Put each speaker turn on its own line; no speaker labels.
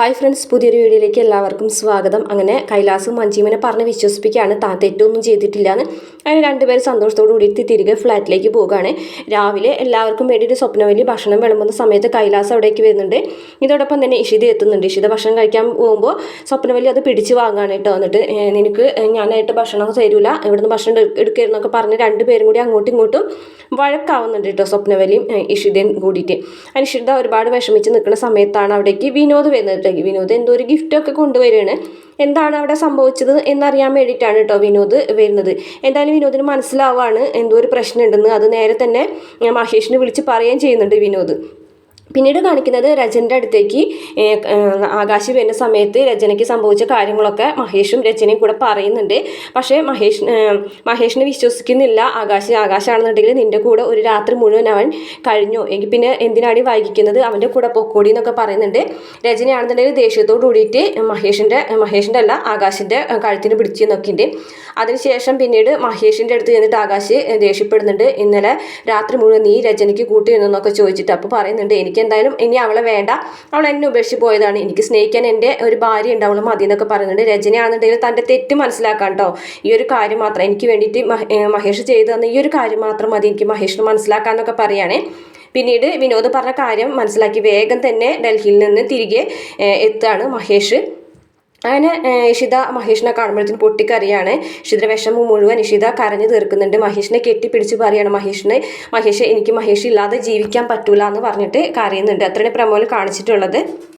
Hi friends പുതിയൊരു വീഡിയോയിലേക്ക് എല്ലാവർക്കും സ്വാഗതം. അങ്ങനെ കൈലാസും മഞ്ജീമനെ പറഞ്ഞ് വിശ്വസിപ്പിക്കുകയാണ്. താൻ തെറ്റൊന്നും ചെയ്തിട്ടില്ല എന്ന് അങ്ങനെ രണ്ടുപേരും സന്തോഷത്തോടു കൂടി തിരികെ ഫ്ലാറ്റിലേക്ക് പോവുകയാണ്. രാവിലെ എല്ലാവർക്കും വേണ്ടിയിട്ട് സ്വപ്നവലി ഭക്ഷണം വിളമ്പുന്ന സമയത്ത് കൈലാസ് അവിടേക്ക് വരുന്നുണ്ട്. ഇതോടൊപ്പം തന്നെ ഇഷിത എത്തുന്നുണ്ട്. ഇഷിത ഭക്ഷണം കഴിക്കാൻ പോകുമ്പോൾ സ്വപ്നവലി അത് പിടിച്ച് വാങ്ങാണ് കേട്ടോ. എന്നിട്ട് "ഏ, നിനക്ക് ഞാനായിട്ട് ഭക്ഷണം തരൂല. ഇവിടുന്ന് ഭക്ഷണം എടു- എടുക്കരുതെന്നൊക്കെ പറഞ്ഞ് രണ്ടുപേരും കൂടി അങ്ങോട്ടും ഇങ്ങോട്ടും വഴക്കാവുന്നുണ്ട് കേട്ടോ സ്വപ്നവലിയും ഇഷിതയും കൂടിയിട്ട്. അതിന് ഇഷിത ഒരുപാട് വിഷമിച്ച് നിൽക്കുന്ന സമയത്താണ് അവിടേക്ക് വിനോദ് വരുന്നത്. കേട്ടോ വിനോദ് എന്തോ ഒരു ഗിഫ്റ്റൊക്കെ കൊണ്ടുവരികയാണ്. എന്താണ് അവിടെ സംഭവിച്ചത് എന്നറിയാൻ വേണ്ടിയിട്ടാണ് കേട്ടോ വിനോദ് വരുന്നത്. എന്തായാലും വിനോദിന് മനസ്സിലാവാണ് എന്തോ ഒരു പ്രശ്നമുണ്ടെന്ന്. അത് നേരെ തന്നെ മഹേഷിനെ വിളിച്ച് പറയുകയും ചെയ്യുന്നുണ്ട് വിനോദ്. പിന്നീട് കാണിക്കുന്നത് രജന്റെ അടുത്തേക്ക് ആകാശി വരുന്ന സമയത്ത് രചനയ്ക്ക് സംഭവിച്ച കാര്യങ്ങളൊക്കെ മഹേഷും രചനയും കൂടെ പറയുന്നുണ്ട്. പക്ഷേ മഹേഷ് മഹേഷിനെ വിശ്വസിക്കുന്നില്ല. ആകാശ് ആകാശാണെന്നുണ്ടെങ്കിൽ നിന്റെ കൂടെ ഒരു രാത്രി മുഴുവൻ അവൻ കഴിഞ്ഞു. എങ്കിൽ പിന്നെ എന്തിനാണ് വൈകിക്കുന്നത്? അവന്റെ കൂടെ പൊക്കോടി എന്നൊക്കെ പറയുന്നുണ്ട്. രചനയാണെന്നുണ്ടെങ്കിൽ ദേഷ്യത്തോട് കൂടിയിട്ട് മഹേഷിന്റെ മഹേഷിന്റെ അല്ല ആകാശിന്റെ കഴുത്തിന് പിടിച്ച് നോക്കിയിട്ട് അതിനുശേഷം പിന്നീട് മഹേഷിന്റെ അടുത്ത് ചെന്നിട്ട് ആകാശ് ദേഷ്യപ്പെടുന്നുണ്ട്. ഇന്നലെ രാത്രി മുഴുവൻ നീ രചനയ്ക്ക് കൂട്ടി എന്നൊക്കെ ചോദിച്ചിട്ട് അപ്പോൾ പറയുന്നുണ്ട് എനിക്ക് എന്തായാലും ഇനി അവളെ വേണ്ട. അവൾ എന്നെ ഉപേക്ഷിച്ച് പോയതാണ്. എനിക്ക് സ്നേഹിക്കാൻ എന്റെ ഒരു ഭാര്യ ഉണ്ട്. അവൾ മതി എന്നൊക്കെ പറയുന്നുണ്ട് രജനയാണെന്നുണ്ടെങ്കിൽ തന്റെ തെറ്റ് മനസ്സിലാക്കാൻ കേട്ടോ ഈ ഒരു കാര്യം മാത്രം എനിക്ക് വേണ്ടിയിട്ട് മഹേഷ് ചെയ്തു തന്ന ഈ ഒരു കാര്യം മാത്രം മതി എനിക്ക് മഹേഷിന് മനസ്സിലാക്കാന്നൊക്കെ പറയുകയാണേ പിന്നീട് വിനോദ് പറഞ്ഞ കാര്യം മനസ്സിലാക്കി വേഗം തന്നെ ഡൽഹിയിൽ നിന്ന് തിരികെ എത്താണ് മഹേഷ്. അങ്ങനെ ഇഷിത മഹേഷിനെ കാണുമ്പോഴത്തേന് പൊട്ടിക്കറിയാണ്. ഇഷിത വിഷമം മുഴുവൻ ഇഷിത കരഞ്ഞു തീർക്കുന്നുണ്ട്. മഹേഷിനെ കെട്ടിപ്പിടിച്ച് പറയാണ് മഹേഷിനെ. മഹേഷ് എനിക്ക് മഹേഷ് ഇല്ലാതെ ജീവിക്കാൻ പറ്റൂല എന്ന് പറഞ്ഞിട്ട് കരയുന്നുണ്ട്. അത്രയാണ് പ്രമോയിൽ കാണിച്ചിട്ടുള്ളത്.